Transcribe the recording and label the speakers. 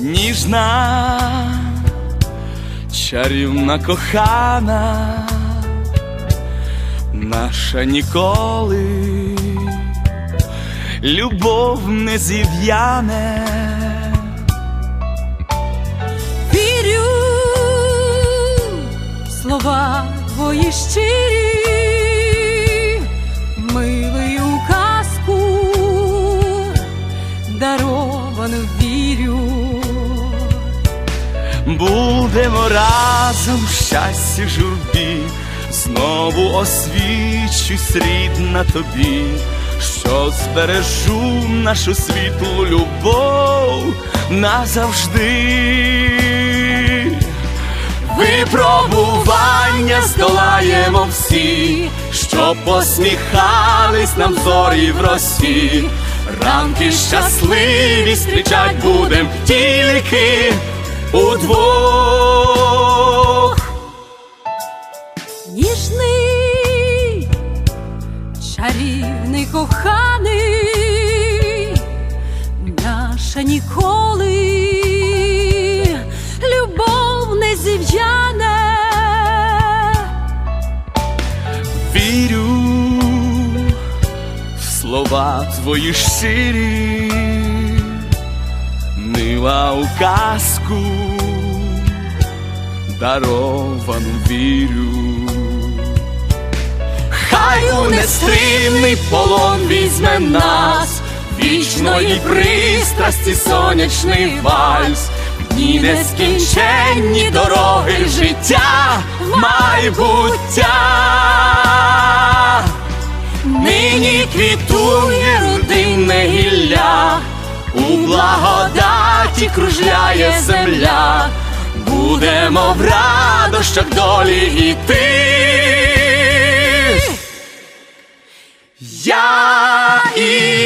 Speaker 1: ніжна, чарівна кохана, наша ніколи, любов не зів'яне.
Speaker 2: Вірю слова твої щирі, милою казку, даровану вірю.
Speaker 1: Будемо разом в щасті журбі, знову освічусь рідна тобі, що збережу нашу світлу любов назавжди. Випробування здолаємо всі, щоб посміхались нам зорі в росі. Ранки щасливі зустрічать будем тільки удвох.
Speaker 2: Ніжний, чарівний коханий, наша ніколи любов не зів'яне.
Speaker 1: Вірю в слова твої щирі, мила у казку, даровану вірю. Хай у нестримний полон візьме нас, вічної пристрасті сонячний вальс, дні нескінченні дороги життя майбуття. Нині квітує родинне гілля, у благодаті кружляє земля, будемо в радощах долі іти. Я і